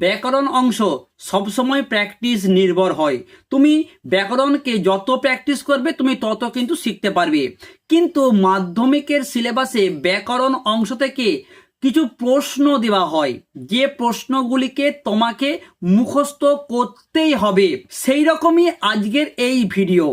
ব্যাকরণ অংশ সবসময় প্র্যাকটিস নির্ভর হয়। তুমি ব্যাকরণকে যত প্র্যাকটিস করবে, তুমি তত কিন্তু শিখতে পারবে। কিন্তু মাধ্যমিকের সিলেবাসে ব্যাকরণ অংশ থেকে কিছু প্রশ্ন দেওয়া হয়। যে প্রশ্নগুলিকে তোমাকে মুখস্থ করতেই হবে। সেই রকমই আজকের এই ভিডিও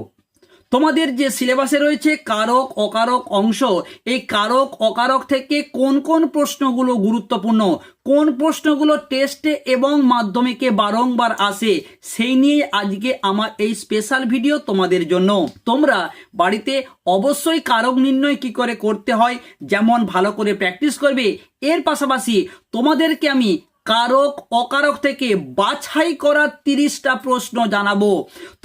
তোমাদের যে সিলেবাসে রয়েছে কারক, অকারক, অংশ, এই কারক, অকারক থেকে কোন কোন প্রশ্নগুলো গুরুত্বপূর্ণ? কোন প্রশ্নগুলো টেস্টে এবং মাধ্যমিকে বারংবার আসে? সেই নিয়ে আজকে আমার এই স্পেশাল ভিডিও তোমাদের জন্য। তোমরা বাড়িতে অবশ্যই কারক নির্ণয় কি করে করতে হয়, যেমন ভালো করে প্র্যাকটিস করবে, এর পাশাপাশি তোমাদেরকে আমি কারক অকারক থেকে বাছাই করার তিরিশটা প্রশ্ন জানাব।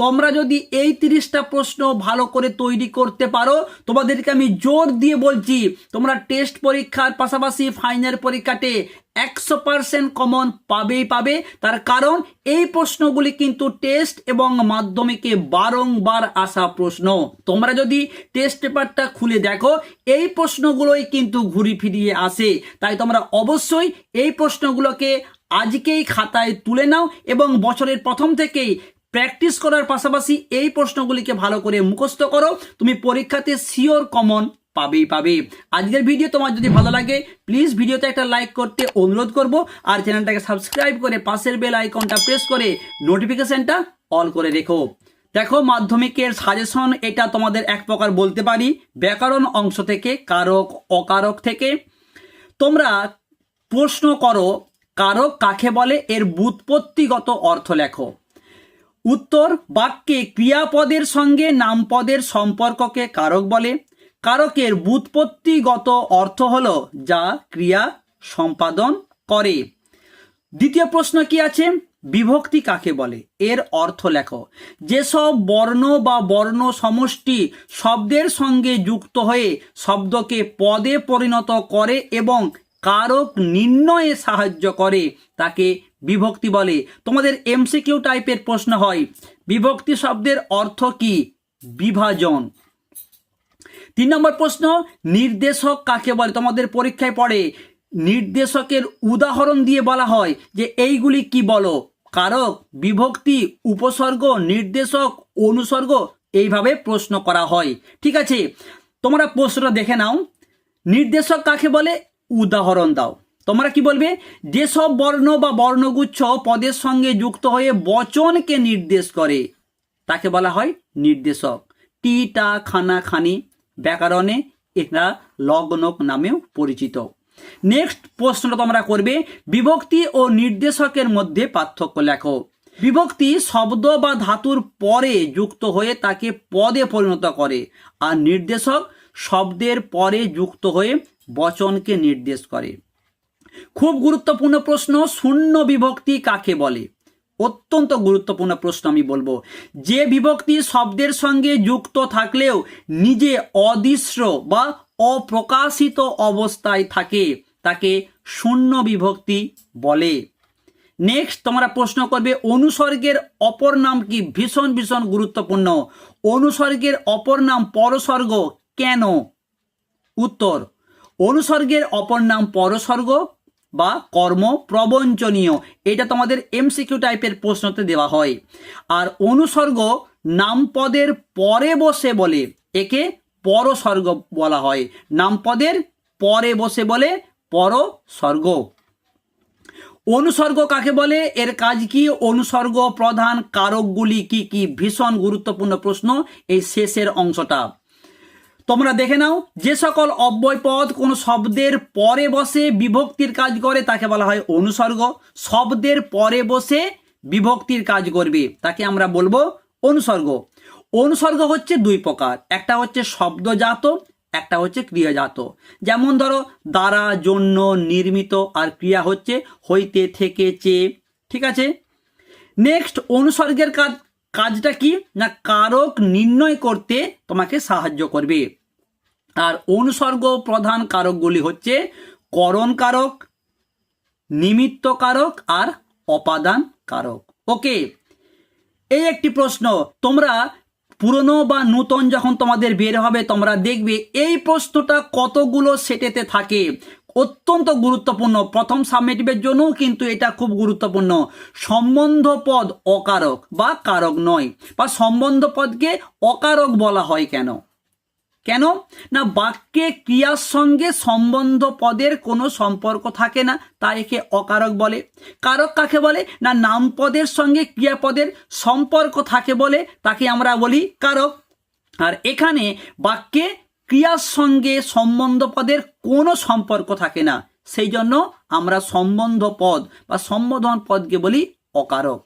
তোমরা যদি এই তিরিশটা প্রশ্ন ভালো করে তৈরি করতে পারো, তোমাদেরকে আমি জোর দিয়ে বলছি, তোমরা টেস্ট পরীক্ষার পাশাপাশি ফাইনাল পরীক্ষাতে একশো পার্সেন্ট কমন পাবেই পাবে। তার কারণ, এই প্রশ্নগুলি কিন্তু টেস্ট এবং মাধ্যমিকে বারংবার আসা প্রশ্ন। তোমরা যদি টেস্ট পেপারটা খুলে দেখো, এই প্রশ্নগুলোই কিন্তু ঘুরি ফিরিয়ে আসে। তাই তোমরা অবশ্যই এই প্রশ্নগুলোকে আজকেই খাতায় তুলে নাও এবং বছরের প্রথম থেকেই প্র্যাকটিস করার পাশাপাশি এই প্রশ্নগুলিকে ভালো করে মুখস্থ করো। তুমি পরীক্ষাতে শিওর কমন পাবেই পাবে। আজকের ভিডিও তোমার যদি ভালো লাগে প্লিজ ভিডিওতে একটা লাইক করতে অনুরোধ করব আর চ্যানেলটাকে সাবস্ক্রাইব করে পাশের বেল আইকনটা প্রেস করে নোটিফিকেশনটা অল করে রেখো। দেখো, মাধ্যমিকের সাজেশন এটা তোমাদের এক প্রকার বলতে পারি, ব্যাকরণ অংশ থেকে, কারক, অকারক থেকে। তোমরা প্রশ্ন করো, কারক কাকে বলে? এর বুৎপত্তিগত অর্থ লেখো। উত্তর, বাক্যে ক্রিয়াপদের সঙ্গে নামপদের সম্পর্ককে কারক বলে। কারকের বুৎপত্তিগত অর্থ হল যা ক্রিয়া সম্পাদন করে। দ্বিতীয় প্রশ্ন কি আছে? বিভক্তি কাকে বলে? এর অর্থ লেখো। যেসব বর্ণ বা বর্ণ সমষ্টি শব্দের সঙ্গে যুক্ত হয়ে শব্দকে পদে পরিণত করে এবং কারক নির্ণয়ে সাহায্য করে, তাকে বিভক্তি বলে। তোমাদের এমসিকিউ টাইপের প্রশ্ন হয়, বিভক্তি শব্দের অর্থ কি? বিভাজন। তিন নম্বর প্রশ্ন, নির্দেশক কাকে বলে? তোমাদের পরীক্ষায় পড়ে। নির্দেশকের উদাহরণ দিয়ে বলা হয় যে এইগুলি কি বলো? কারক, বিভক্তি, উপসর্গ, নির্দেশক, অনুসর্গ এইভাবে প্রশ্ন করা হয়। ঠিক আছে? তোমরা প্রশ্নটা দেখে নাও। নির্দেশক কাকে বলে? উদাহরণ দাও। তোমরা কি বলবে? যেসব বর্ণ বা বর্ণগুচ্ছ পদের সঙ্গে যুক্ত হয়ে বচনকে নির্দেশ করে, তাকে বলা হয় নির্দেশক। টি, টা, খানা, খানি। ব্যাকরণে এরা লগ্নক নামেও পরিচিত। নেক্সট প্রশ্নটা তোমরা করবে, বিভক্তি ও নির্দেশকের মধ্যে পার্থক্য লেখো। বিভক্তি শব্দ বা ধাতুর পরে যুক্ত হয়ে তাকে পদে পরিণত করে, আর নির্দেশক শব্দের পরে যুক্ত হয়ে বচনকে নির্দেশ করে। খুব গুরুত্বপূর্ণ প্রশ্ন, শূন্য বিভক্তি কাকে বলে? অত্যন্ত গুরুত্বপূর্ণ প্রশ্ন আমি বলব। যে বিভক্তি শব্দের সঙ্গে যুক্ত থাকলেও নিজে অদৃশ্য বা অপ্রকাশিত অবস্থায় থাকে, তাকে শূন্য বিভক্তি বলে। নেক্সট তোমরা প্রশ্ন করবে, অনুসর্গের অপর নাম কি? ভীষণ ভীষণ গুরুত্বপূর্ণ। অনুসর্গের অপর নাম পরসর্গ কেন? উত্তর, অনুসর্গের অপর নাম পরসর্গ বা কর্ম প্রবঞ্চনীয়। এটা তোমাদের এমসিকিউ টাইপের প্রশ্নতে দেওয়া হয়। আর অনুসর্গ নামপদের পরে বসে বলে, একে পরসর্গ বলা হয়। নামপদের পরে বসে বলে পরসর্গ। অনুসর্গ কাকে বলে? এর কাজ কি? অনুসর্গ প্রধান কারকগুলি কি কি? ভীষণ গুরুত্বপূর্ণ প্রশ্ন এই শেষের অংশটা। তোমরা দেখে নাও, যে সকল অব্যয় পদ কোনো শব্দের পরে বসে বিভক্তির কাজ করে, তাকে বলা হয় অনুসর্গ। শব্দের পরে বসে বিভক্তির কাজ করবে, তাকে আমরা বলব অনুসর্গ। অনুসর্গ হচ্ছে দুই প্রকার, একটা হচ্ছে শব্দজাত, একটা হচ্ছে ক্রিয়াজাত। যেমন ধরো, দ্বারা, জন্য, নির্মিত আর ক্রিয়া হচ্ছে হইতে, থেকে চেয়ে ঠিক আছে? নেক্সট অনুসর্গের কাজ, কাজটা কি? না কারক নির্ণয় করতে তোমাকে সাহায্য করবে। আর অনুসর্গ প্রধান কারকগুলি হচ্ছে করণ কারক, নিমিত্ত কারক আর অপাদান কারক। ওকে, এই একটি প্রশ্ন। তোমরা পুরনো বা নূতন যখন তোমাদের বের হবে, তোমরা দেখবে এই প্রশ্নটা কতগুলো সেটেতে থাকে। অত্যন্ত গুরুত্বপূর্ণ। প্রথম সাবমেটিভের জন্যও কিন্তু এটা খুব গুরুত্বপূর্ণ। সম্বন্ধ পদ অকারক বা কারক নয়। বা সম্বন্ধ পদকে অকারক বলা হয় কেন? কেন? না বাক্যে ক্রিয়ার সঙ্গে সম্বন্ধ পদের কোনো সম্পর্ক থাকে না তাই একে অকারক বলে। কারক কাকে বলে? না নাম পদের সঙ্গে ক্রিয়াপদের সম্পর্ক থাকে বলে, তাকে আমরা বলি কারক। আর এখানে বাক্যে ক্রিয়ার সঙ্গে সম্বন্ধ পদের কোনো সম্পর্ক থাকে না, সেই জন্য আমরা সম্বন্ধ পদ বা সম্বোধন পদকে বলি অকারক।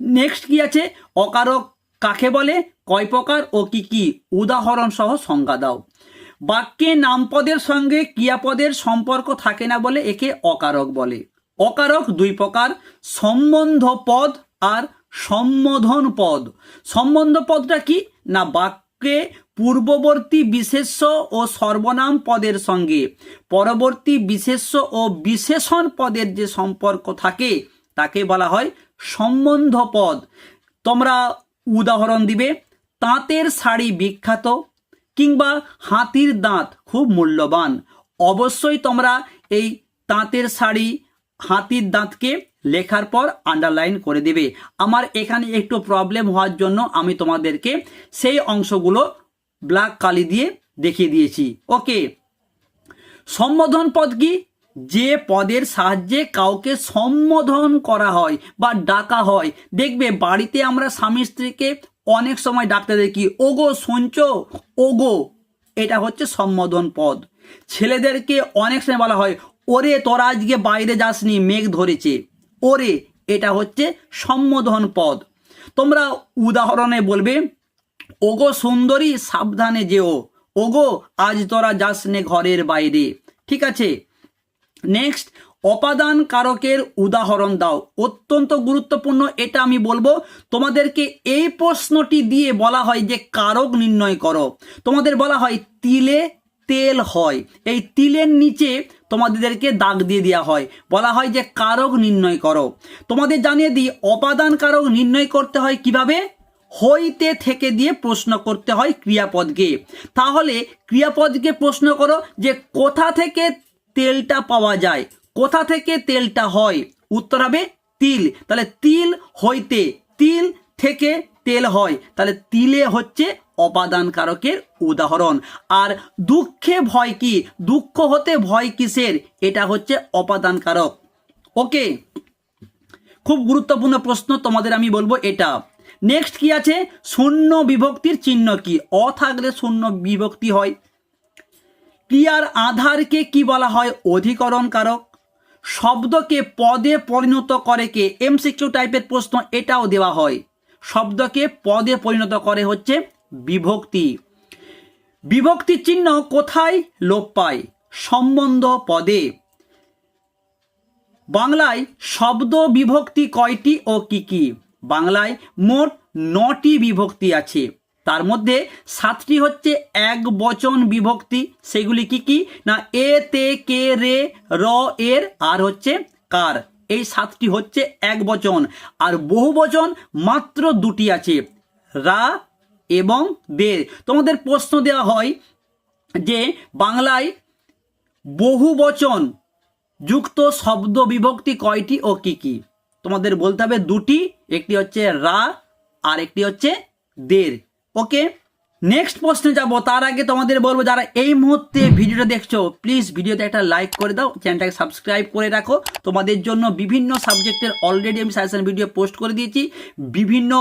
নেক্সট কি আছে? অকারক কাকে বলে? কয় প্রকার ও কি কি? উদাহরণ সহ সংজ্ঞা দাও। বাক্যে নামপদের সঙ্গে ক্রিয়াপদের সম্পর্ক থাকে না বলে একে অকারক বলে। অকারক দুই প্রকার সম্বন্ধ পদ আর সম্বোধন পদ সম্বন্ধ পদটা কি? না, বাক্যে পূর্ববর্তী বিশেষ্য ও সর্বনাম পদের সঙ্গে। পরবর্তী বিশেষ্য ও বিশেষণ পদের যে সম্পর্ক থাকে, তাকে বলা হয় সম্বন্ধ পদ তোমরা উদাহরণ দিবে, তাঁতের শাড়ি বিখ্যাত কিংবা হাতির দাঁত খুব মূল্যবান। অবশ্যই তোমরা এই তাঁতের শাড়ি, হাতির দাঁতকে লেখার পর আন্ডারলাইন করে দেবে। আমার এখানে একটু প্রবলেম হওয়ার জন্য আমি তোমাদেরকে সেই অংশগুলো ব্ল্যাক কালি দিয়ে দেখিয়ে দিয়েছি। ওকে সম্বোধন পদ কি? যে পদের সাহায্যে কাউকে সম্বোধন করা হয় বা ডাকা হয়। দেখবে বাড়িতে আমরা স্বামী স্ত্রীকে অনেক সময় ডাকতে দেখি ওগো শুনছ? ওগো। এটা হচ্ছে সম্বোধন পদ। ছেলেদেরকে অনেক সময় বলা হয়, ওরে, তোরা আজকে বাইরে যাসনি, মেঘ ধরেছে। ওরে, এটা হচ্ছে সম্বোধন পদ। তোমরা উদাহরণে বলবে, ওগো সুন্দরী, সাবধানে যেও। ওগো, আজ তোরা যাস নে ঘরের বাইরে। ঠিক আছে? নেক্সট অপাদান কারকের উদাহরণ দাও। অত্যন্ত গুরুত্বপূর্ণ, এটা আমি বলব। তোমাদেরকে এই প্রশ্নটি দিয়ে বলা হয় যে কারক নির্ণয় করো। তোমাদের বলা হয় তিলে তেল হয়। এই তিলের নিচে তোমাদেরকে দাগ দিয়ে দেওয়া হয়। বলা হয় যে কারক নির্ণয় করো। তোমাদের জানিয়ে দিই, অপাদান কারক নির্ণয় করতে হয় কীভাবে? হইতে থেকে দিয়ে প্রশ্ন করতে হয় ক্রিয়াপদকে। তাহলে ক্রিয়াপদকে প্রশ্ন করো যে কোথা থেকে তেলটা পাওয়া যায়। কোথা থেকে তেলটা হয়? উত্তর হবে তিল। তাহলে তিল হইতে তিল থেকে তেল হয়। তাহলে তিলে হচ্ছে অপাদান কারকের উদাহরণ। আর দুঃখে ভয় কি? দুঃখ হতে ভয় কিসের? এটা হচ্ছে অপাদান কারক ওকে, খুব গুরুত্বপূর্ণ প্রশ্ন তোমাদের আমি বলব এটা। নেক্সট কি আছে? শূন্য বিভক্তির চিহ্ন কি? অ থাকলে শূন্য বিভক্তি হয়। ক্রিয়ার আধারকে কি বলা হয়? অধিকরণ কারক শব্দকে পদে পরিণত করে কে? এমসিকিউ টাইপের প্রশ্ন এটাও দেওয়া হয়। শব্দকে পদে পরিণত করে হচ্ছে বিভক্তি। বিভক্তি চিহ্ন কোথায়? লোপ পায়। সম্বন্ধ পদে। বাংলায় শব্দ বিভক্তি কয়টি ও কি কি? বাংলায় মোট নটি বিভক্তি আছে। তার মধ্যে সাতটি হচ্ছে এক বচন বিভক্তি, সেগুলি কি কি? না, এ, তে, কে, রে, র, এর, আর হচ্ছে কার। এই সাতটি হচ্ছে এক বচন। আর বহু বচন মাত্র দুটি আছে, রা এবং দের তোমাদের প্রশ্ন দেওয়া হয় যে বাংলায় বহু বচন যুক্ত শব্দ বিভক্তি কয়টি ও কি কি? তোমাদের বলতে হবে দুটি, একটি হচ্ছে রা আর একটি হচ্ছে দের। ওকে নেক্সট প্রশ্নে যাব, তার আগে তোমাদের বলব, যারা এই মুহূর্তে ভিডিওটা দেখছ প্লিজ ভিডিওতে একটা লাইক করে দাও চ্যানেলটাকে সাবস্ক্রাইব করে রাখো। তোমাদের জন্য বিভিন্ন সাবজেক্টের অলরেডি আমি সাজেশন ভিডিও পোস্ট করে দিয়েছি। বিভিন্ন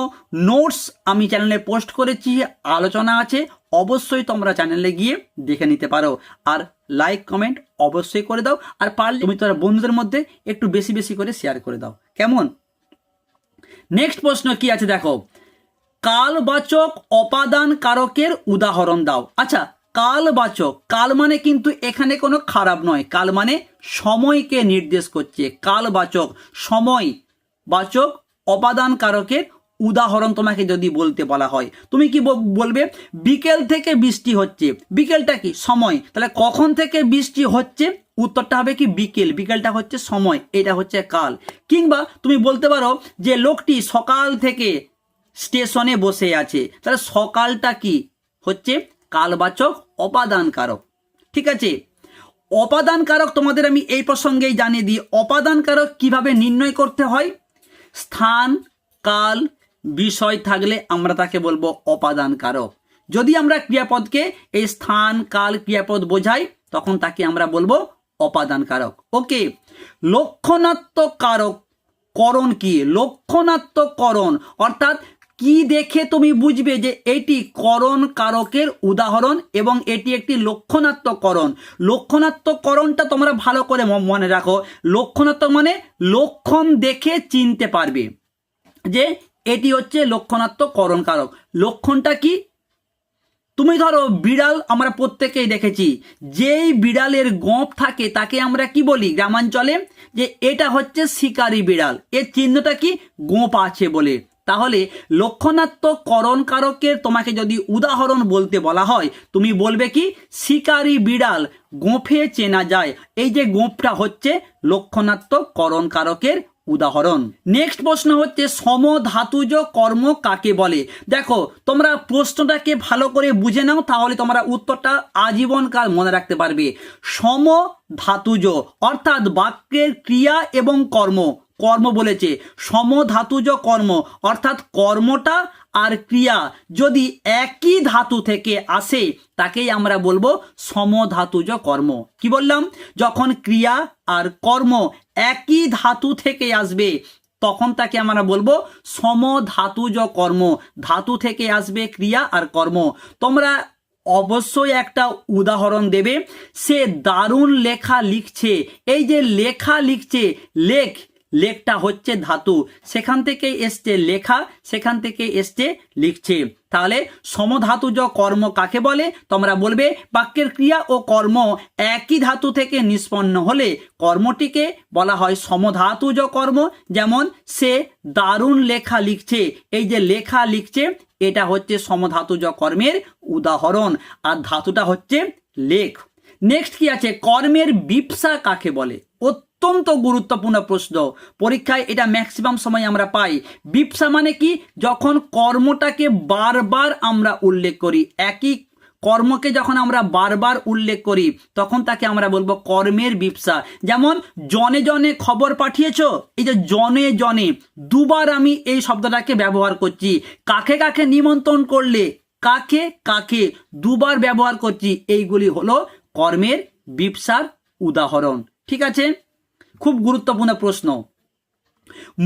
নোটস আমি চ্যানেলে পোস্ট করেছি, আলোচনা আছে, অবশ্যই তোমরা চ্যানেলে গিয়ে দেখে নিতে পারো। আর লাইক কমেন্ট অবশ্যই করে দাও, আর পারলে তুমি তোমার বন্ধুদের মধ্যে একটু বেশি বেশি করে শেয়ার করে দাও। কেমন? নেক্সট প্রশ্ন কি আছে দেখো? কালবাচক অপাদান কারকের উদাহরণ দাও। আচ্ছা কালবাচক, কাল মানে কিন্তু এখানে কোনো খারাপ নয়। কাল মানে সময়কে নির্দেশ করছে। কালবাচক, সময় বাচক অপাদান কারকের উদাহরণ তোমাকে যদি বলতে বলা হয়, তুমি কি বলবে? বিকেল থেকে বৃষ্টি হচ্ছে। বিকেলটা কি? সময়। তাহলে কখন থেকে বৃষ্টি হচ্ছে? উত্তরটা হবে কি বিকেল। বিকেলটা হচ্ছে সময়। এটা হচ্ছে কাল। কিংবা তুমি বলতে পারো যে লোকটি সকাল থেকে স্টেশনে বসে আছে। তাহলে সকালটা কি? হচ্ছে কালবাচক অপাদান কারক ঠিক আছে? অপাদান কারক তোমাদের আমি এই প্রসঙ্গেই জানিয়ে দিই। অপাদান কারক কীভাবে নির্ণয় করতে হয়? স্থান, কাল, বিষয় থাকলে আমরা তাকে বলব অপাদান কারক যদি আমরা ক্রিয়াপদকে এই স্থান, কাল ক্রিয়াপদ বোঝাই, তখন তাকে আমরা বলব অপাদান কারক ওকে? লক্ষণাত্মক কারক করণ কি? লক্ষণাত্মক করণ। অর্থাৎ কি দেখে তুমি বুঝবে যে এটি করণ কারকের উদাহরণ এবং এটি একটি লক্ষণাত্মক করণ লক্ষণাত্মক করণটা তোমরা ভালো করে মনে রাখো। লক্ষণাত্মক মানে লক্ষণ দেখে চিনতে পারবে যে এটি হচ্ছে লক্ষণাত্মক করণ কারক। লক্ষণটা কি? তুমি ধরো বিড়াল আমরা প্রত্যেকেই দেখেছি। যেই বিড়ালের গোঁপ থাকে তাকে আমরা কি বলি গ্রামাঞ্চলে? যে এটা হচ্ছে শিকারি বিড়াল। এর চিহ্নটা কি? গোঁপ আছে বলে। তাহলে লক্ষণাত্মক করণ কারকের তোমাকে যদি উদাহরণ বলতে বলা হয়, তুমি বলবে কি? শিকারী বিড়াল গোঁফে চেনা যায়। এই যে গোঁফটা হচ্ছে লক্ষণাত্মক করণ কারকের উদাহরণ। নেক্সট প্রশ্ন হচ্ছে, সমধাতুজ কর্ম কাকে বলে? দেখো, তোমরা প্রশ্নটাকে ভালো করে বুঝে নাও, তাহলে তোমরা উত্তরটা আজীবনকাল মনে রাখতে পারবে। সমধাতুজ, অর্থাৎ বাক্যের ক্রিয়া এবং কর্ম। কর্ম বলেছে। সমধাতুজ কর্ম, অর্থাৎ কর্মটা আর ক্রিয়া যদি একই ধাতু থেকে আসে, তাকেই আমরা বলব সমধাতুজ কর্ম। কি বললাম? যখন ক্রিয়া আর কর্ম একই ধাতু থেকে আসবে, তখন তাকে আমরা বলব সমধাতুজ কর্ম। ধাতু থেকে আসবে ক্রিয়া আর কর্ম। তোমরা অবশ্যই একটা উদাহরণ দেবে। সে দারুণ লেখা লিখছে। এই যে লেখা লিখছে, লেখ লেখটা হচ্ছে ধাতু। সেখান থেকে এসছে লেখা, সেখান থেকে এসছে লিখছে। তাহলে সমধাতুজ কর্ম কাকে বলে? তোমরা বলবে বাক্যের ক্রিয়া ও কর্ম একই ধাতু থেকে নিষ্পন্ন হলে কর্মটিকে বলা হয় সমধাতুজ কর্ম। যেমন সে দারুণ লেখা লিখছে, এই যে লেখা লিখছে, এটা হচ্ছে সমধাতুজ কর্মের উদাহরণ। আর ধাতুটা হচ্ছে লেখ। নেক্সট কি আছে? কর্মের বিপসা কাকে বলে? অত্যন্ত গুরুত্বপূর্ণ প্রশ্ন। পরীক্ষায় এটা ম্যাক্সিমাম সময় আমরা পাই। বিপসা মানে কি? যখন কর্মটাকে বারবার আমরা উল্লেখ করি। একই কর্মকে যখন আমরা বারবার উল্লেখ করি, তখন তাকে আমরা বলব কর্মের বিপসা। যেমন, জনে জনে খবর পাঠিয়েছ? এই যে জনে জনে দুবার আমি এই শব্দটাকে ব্যবহার করছি। কাকে কাকে নিমন্ত্রণ করলে? কাকে কাকে? দুবার ব্যবহার করছি। এইগুলি হলো কর্মের বিপসার উদাহরণ। ঠিক আছে? খুব গুরুত্বপূর্ণ প্রশ্ন।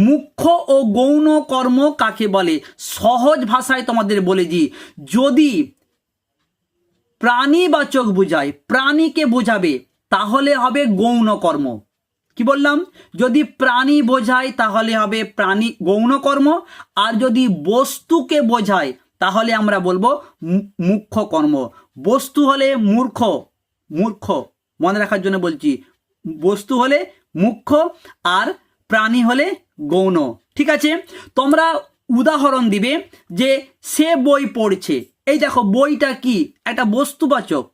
মুখ্য ও গৌণ কর্ম কাকে বলে? সহজ ভাষায় তোমাদের বলে দিই, যদি প্রাণীবাচক বোঝায়, প্রাণীকে বোঝাবে, তাহলে হবে গৌণ কর্ম। কি বললাম? যদি প্রাণী বোঝায়, তাহলে হবে প্রাণী গৌণ কর্ম, আর যদি বস্তুকে বোঝায়, তাহলে আমরা বলব মুখ্য কর্ম। বস্তু হলে মূর্খ মূর্খ, মনে রাখার জন্য বলছি, বস্তু হলে মুখ্য আর প্রাণী হলে গৌণ। ঠিক আছে? তোমরা উদাহরণ দিবে যে সে বই পড়ছে। এই দেখো, বইটা কি? একটা বস্তুবাচক।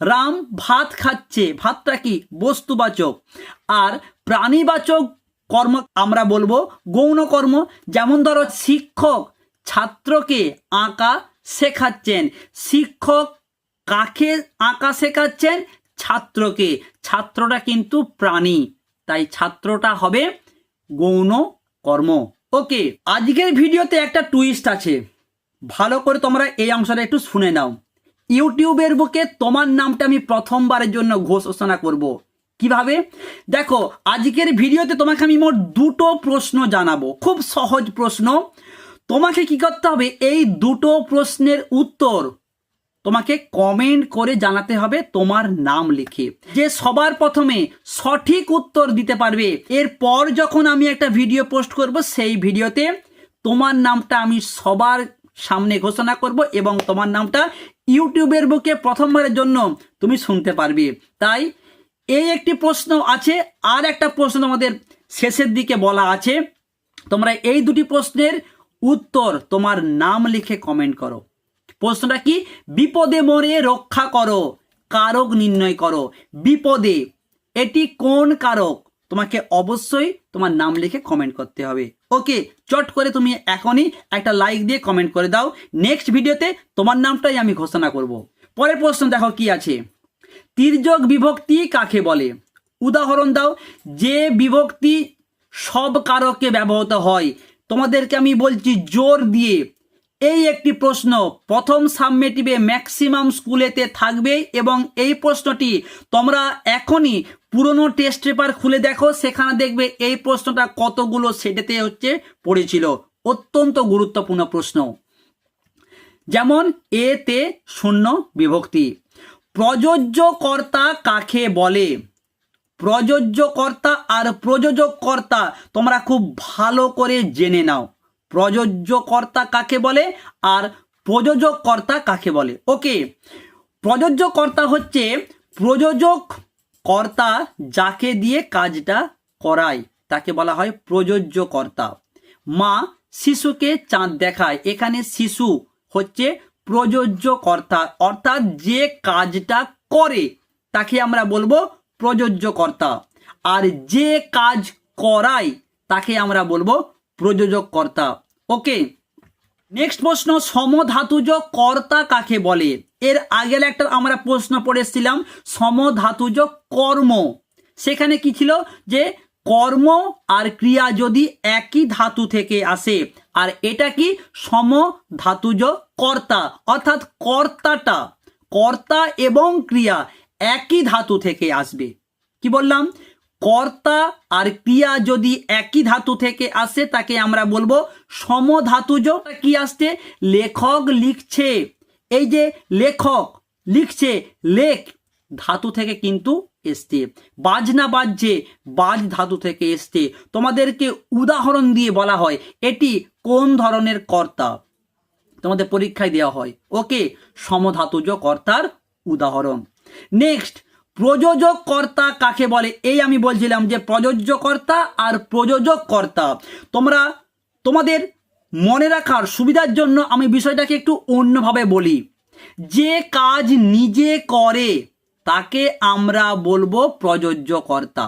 রাম ভাত খাচ্ছে, ভাতটা কি? বস্তুবাচক। আর প্রাণীবাচক কর্ম, আমরা বলব গৌণ কর্ম। যেমন ধরো, শিক্ষক ছাত্রকে আঁকা শেখাচ্ছেন, শিক্ষক কাকে আঁকা শেখাচ্ছেন? ছাত্রকে, ছাত্রটা কিন্তু প্রাণী, তাই ছাত্রটা হবে গৌণ কর্ম। ওকে, আজকের ভিডিওতে একটা টুইস্ট আছে। ভালো করে তোমরা এই অংশটা একটু শুনে নাও। ইউটিউবের বুকে তোমার নামটা আমি প্রথমবারের জন্য ঘোষণা করব। কীভাবে? দেখো, আজকের ভিডিওতে তোমাকে আমি মোট দুটো প্রশ্ন জানাব। খুব সহজ প্রশ্ন। তোমাকে কি করতে হবে? এই দুটো প্রশ্নের উত্তর তোমাকে কমেন্ট করে জানাতে হবে তোমার নাম লিখে। যে সবার প্রথমে সঠিক উত্তর দিতে পারবে, এরপর যখন আমি একটা ভিডিও পোস্ট করব, সেই ভিডিওতে তোমার নামটা আমি সবার সামনে ঘোষণা করব এবং তোমার নামটা ইউটিউবের বুকে প্রথমবারের জন্য তুমি শুনতে পারবে। তাই এই একটি প্রশ্ন আছে, আর একটা প্রশ্ন তোমাদের শেষের দিকে বলা আছে। তোমরা এই দুটি প্রশ্নের উত্তর তোমার নাম লিখে কমেন্ট করো। প্রশ্নটা কি? বিপদে মরে রক্ষা করো, কারক নির্ণয় করো। বিপদে, এটি কোন কারক? তোমাকে অবশ্যই তোমার নাম লিখে কমেন্ট করতে হবে। ওকে চট করে তুমি এখনই একটা লাইক দিয়ে কমেন্ট করে দাও। নেক্সট ভিডিওতে তোমার নামটাই আমি ঘোষণা করব। পরের প্রশ্ন দেখো কি আছে। তির্যক বিভক্তি কাকে বলে? উদাহরণ দাও। যে বিভক্তি সব কারকে ব্যবহৃত হয়, তোমাদেরকে আমি বলছি জোর দিয়ে। এই একটি প্রশ্ন, প্রথম সাবমেটিভে ম্যাক্সিমাম স্কুলেতে থাকবে এবং এই প্রশ্নটি তোমরা এখনই পুরনো টেস্ট পেপার খুলে দেখো, সেখানে দেখবে এই প্রশ্নটা কতগুলো সেটেতে হচ্ছে পড়েছিল। অত্যন্ত গুরুত্বপূর্ণ প্রশ্ন। যেমন এতে শূন্য বিভক্তি। প্রযোজ্য কর্তা কাকে বলে? প্রযোজ্য কর্তা আর প্রযোজক কর্তা তোমরা খুব ভালো করে জেনে নাও। প্রযোজ্য কর্তা কাকে বলে? আর প্রযোজক কর্তা কাকে বলে? ওকে প্রযোজ্য কর্তা হচ্ছে প্রযোজক কর্তা যাকে দিয়ে কাজটা করায়, তাকে বলা হয় প্রযোজ্য কর্তা মা শিশুকে চাঁদ দেখায়, এখানে শিশু হচ্ছে প্রযোজ্য কর্তা অর্থাৎ যে কাজটা করে, তাকে আমরা বলব প্রযোজ্য কর্তা আর যে কাজ করায়, তাকে আমরা বলব প্রযোজক কর্তা ওকে নেক্সট প্রশ্ন সমধাতুজ কর্তা কাকে বলে? এর আগের একটা আমরা প্রশ্ন পড়েছিলাম সমধাতুজ কর্ম সেখানে কি ছিল? যে কর্ম আর ক্রিয়া যদি একই ধাতু থেকে আসে, আর এটা কি? সমধাতুজ কর্তা অর্থাৎ কর্তাটা, কর্তা এবং ক্রিয়া একই ধাতু থেকে আসবে। কি বললাম? কর্তা আর ক্রিয়া যদি একই ধাতু থেকে আসে, তাকে আমরা বলব সমধাতুজ। কি আসছে? লেখক লিখছে। এই যে লেখক লিখছে, লেখ ধাতু থেকে কিন্তু এসছে। বাজনা বাজছে, বাজ ধাতু থেকে এসছে। তোমাদেরকে উদাহরণ দিয়ে বলা হয়, এটি কোন ধরনের কর্তা? তোমাদের পরীক্ষায় দেওয়া হয়। ওকে, সমধাতুজ কর্তার উদাহরণ। নেক্সট প্রযোজক কর্তা কাকে বলে? এই আমি বলছিলাম যে প্রযোজ্য কর্তা আর প্রযোজক কর্তা তোমরা, তোমাদের মনে রাখার সুবিধার জন্য আমি বিষয়টাকে একটু অন্যভাবে বলি। যে কাজ নিজে করে, তাকে আমরা বলব প্রযোজ্য কর্তা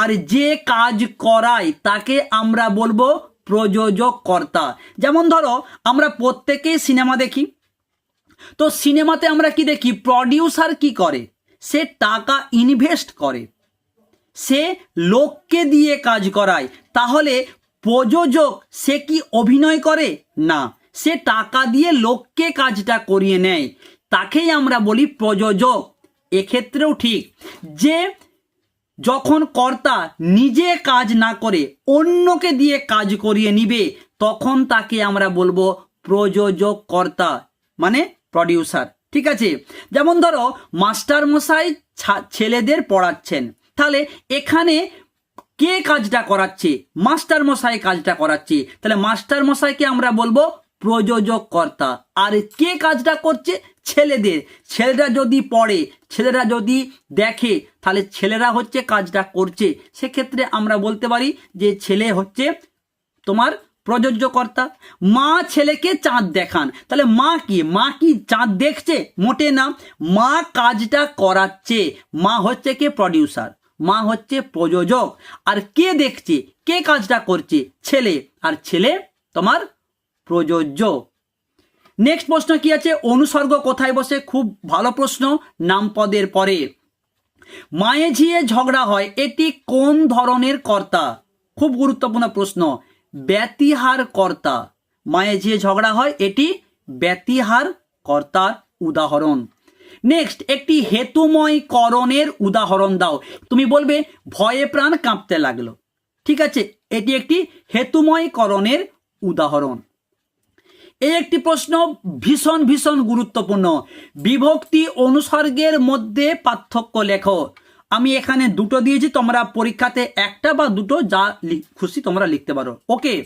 আর যে কাজ করায়, তাকে আমরা বলব প্রযোজক কর্তা যেমন ধরো, আমরা প্রত্যেকেই সিনেমা দেখি। তো সিনেমাতে আমরা কি দেখি? প্রডিউসার কি করে? সে টাকা ইনভেস্ট করে। সে লোককে দিয়ে কাজ করায়। তাহলে প্রযোজক সে কি অভিনয় করে? না। সে টাকা দিয়ে লোককে কাজটা করিয়ে নেয়। তাকেই আমরা বলি প্রযোজক। এক্ষেত্রেও ঠিক। যে যখন কর্তা নিজে কাজ না করে, অন্যকে দিয়ে কাজ করিয়ে নিবে, তখন তাকে আমরা বলব প্রযোজক কর্তা মানে প্রডিউসার ঠিক আছে? যেমন ধরো মাস্টার মশাই ছেলেদের পড়াচ্ছেন। তাহলে এখানে কে কাজটা করাচ্ছে? মাস্টার মশাই কাজটা করাচ্ছে। তাহলে মাস্টার মশাইকে আমরা বলব প্রযোজক কর্তা আর কে কাজটা করছে? ছেলেদের। ছেলেরা যদি পড়ে, ছেলেরা যদি দেখে, তাহলে ছেলেরা হচ্ছে কাজটা করছে। সেক্ষেত্রে আমরা বলতে পারি যে ছেলে হচ্ছে তোমার প্রযোজ্য কর্তা মা ছেলেকে চাঁদ দেখান। তাহলে মা কি? মা কি চাঁদ দেখছে? মোটে না। মা কাজটা করাচ্ছে। মা হচ্ছে কে? প্রডিউসার মা হচ্ছে প্রযোজক। আর কে দেখছে? কে কাজটা করছে? ছেলে। আর ছেলে তোমার প্রযোজ্য। নেক্সট প্রশ্ন কি আছে? অনুসর্গ কোথায় বসে? খুব ভালো প্রশ্ন। নাম পদের পরে। মায়ে ঝিয়ে ঝগড়া হয়। এটি কোন ধরনের কর্তা? খুব গুরুত্বপূর্ণ প্রশ্ন। ব্যতিহার কর্তা মায়ে যে ঝগড়া হয়, এটি ব্যতিহার কর্তার উদাহরণ। নেক্সট একটি হেতুময় করণের উদাহরণ দাও। তুমি বলবে, ভয়ে প্রাণ কাঁপতে লাগল। ঠিক আছে, এটি একটি হেতুময় করণের উদাহরণ। এই একটি প্রশ্ন ভীষণ ভীষণ গুরুত্বপূর্ণ। বিভক্তি অনুসর্গের মধ্যে পার্থক্য লেখো। আমি এখানে দুটো দিয়েছি, তোমরা পরীক্ষাতে একটা বা দুটো যা খুশি তোমরা লিখতে পারো। ওকে?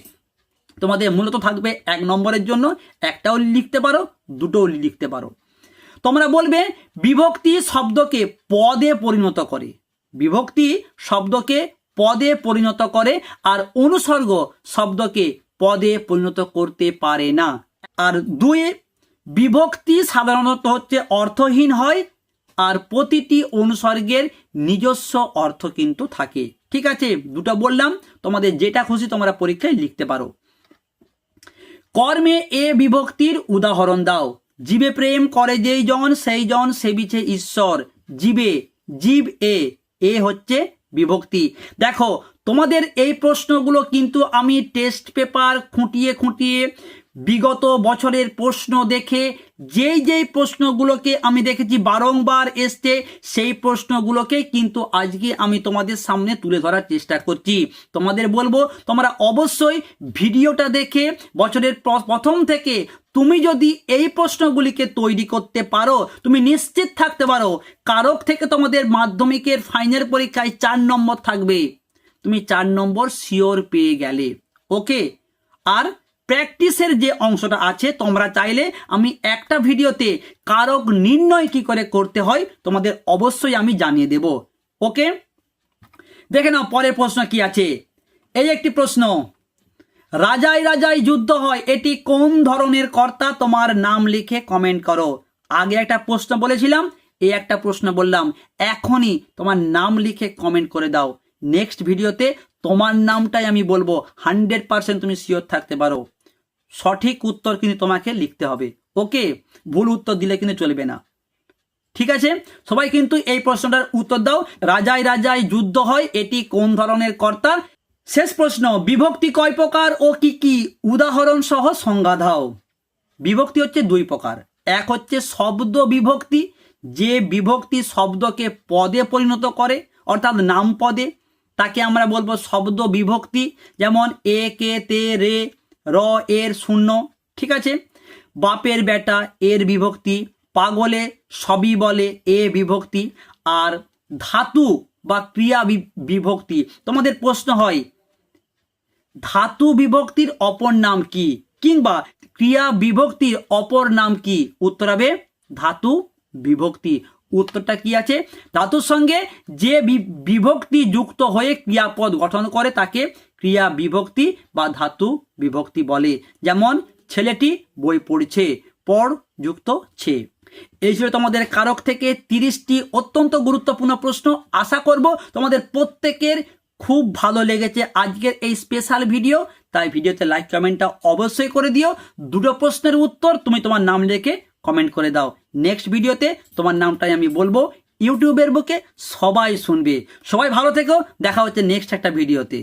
তোমাদের মূলত থাকবে এক নম্বরের জন্য, একটাও লিখতে পারো, দুটোও লিখতে পারো। তোমরা বলবে, বিভক্তি শব্দকে পদে পরিণত করে। বিভক্তি শব্দকে পদে পরিণত করে, আর অনুসর্গ শব্দকে পদে পরিণত করতে পারে না। আর দুই, বিভক্তি সাধারণত হচ্ছে অর্থহীন হয় আর প্রতিটি অনুসর্গের নিজস্ব অর্থ কিন্তু থাকে। ঠিক আছে? দুটো বললাম, তোমাদের যেটা খুশি তোমরা পরীক্ষায় লিখতে পারো। কর্মে এ বিভক্তির উদাহরণ দাও। জীবে প্রেম করে যেই জন, সেই জন সেবিছে ঈশ্বর। জীবে, জীব এ এ হচ্ছে বিভক্তি। দেখো, তোমাদের এই প্রশ্নগুলো কিন্তু আমি টেস্ট পেপার খুঁটিয়ে খুঁটিয়ে বিগত বছরের প্রশ্ন দেখে যেই যেই প্রশ্নগুলোকে আমি দেখেছি বারংবার এসছে, সেই প্রশ্নগুলোকে কিন্তু আজকে আমি তোমাদের সামনে তুলে ধরার চেষ্টা করছি। তোমাদের বলব, তোমরা অবশ্যই ভিডিওটা দেখে বছরের প্রথম থেকে তুমি যদি এই প্রশ্নগুলিকে তৈরি করতে পারো, তুমি নিশ্চিত থাকতে পারো, কারক থেকে তোমাদের মাধ্যমিকের ফাইনাল পরীক্ষায় চার নম্বর থাকবে। তুমি চার নম্বর শিওর পেয়ে গেলে। ওকে আর প্র্যাকটিসের যে অংশটা আছে, তোমরা চাইলে আমি একটা ভিডিওতে কারক নির্ণয় কি করে করতে হয়, তোমাদের অবশ্যই আমি জানিয়ে দেব। ওকে দেখে নাও, পরের প্রশ্ন কি আছে? এই একটি প্রশ্ন। রাজাই রাজাই যুদ্ধ হয়, এটি কোন ধরনের কর্তা? তোমার নাম লিখে কমেন্ট করো। আগে একটা প্রশ্ন বলেছিলাম, এই একটা প্রশ্ন বললাম। এখনই তোমার নাম লিখে কমেন্ট করে দাও। নেক্সট ভিডিওতে তোমার নামটাই আমি বলব। হান্ড্রেড পার্সেন্ট তুমি শিওর থাকতে পারো। সঠিক উত্তর কিন্তু তোমাকে লিখতে হবে। ওকে? ভুল উত্তর দিলে কিন্তু চলবে না। ঠিক আছে? সবাই কিন্তু এই প্রশ্নটার উত্তর দাও। রাজায় রাজায় যুদ্ধ হয়, এটি কোন ধরনের কর্তা? শেষ প্রশ্ন, বিভক্তি কয় প্রকার ও কি কি? উদাহরণ সহ সংজ্ঞা দাও। বিভক্তি হচ্ছে দুই প্রকার। এক হচ্ছে শব্দ বিভক্তি, যে বিভক্তি শব্দকে পদে পরিণত করে, অর্থাৎ নাম পদে তাকে আমরা বলব শব্দ বিভক্তি। যেমন এ, কে, তে, রে র, এর, শূন্য, ঠিক আছে? বাপের বেটা, এর বিভক্তি, পাগলে সবই বলে এ বিভক্তি, আর ধাতু বা ক্রিয়া বিভক্তি। তোমাদের প্রশ্ন হয়, ধাতু বিভক্তির অপর নাম কি? কিংবা ক্রিয়া বিভক্তির অপর নাম কি? উত্তর হবে ধাতু বিভক্তি। উত্তরটা কি আছে? ধাতুর সঙ্গে যে বিভক্তি যুক্ত হয়ে ক্রিয়াপদ গঠন করে তাকে ক্রিয়া বিভক্তি বা ধাতু বিভক্তি বলে। যেমন, ছেলেটি বই পড়ছে, পর যুক্ত ছে। এই ছিল তোমাদের কারক থেকে তিরিশটি অত্যন্ত গুরুত্বপূর্ণ প্রশ্ন। আশা করব তোমাদের প্রত্যেকের খুব ভালো লেগেছে আজকের এই স্পেশাল ভিডিও তাই ভিডিওতে লাইক কমেন্টটা অবশ্যই করে দিও। দুটো প্রশ্নের উত্তর তুমি তোমার নাম লিখে কমেন্ট করে দাও। নেক্সট ভিডিওতে তোমার নামটাই আমি বলব। ইউটিউবের বুকে সবাই শুনবে। সবাই ভালো থেকো। দেখা হচ্ছে নেক্সট একটা ভিডিওতে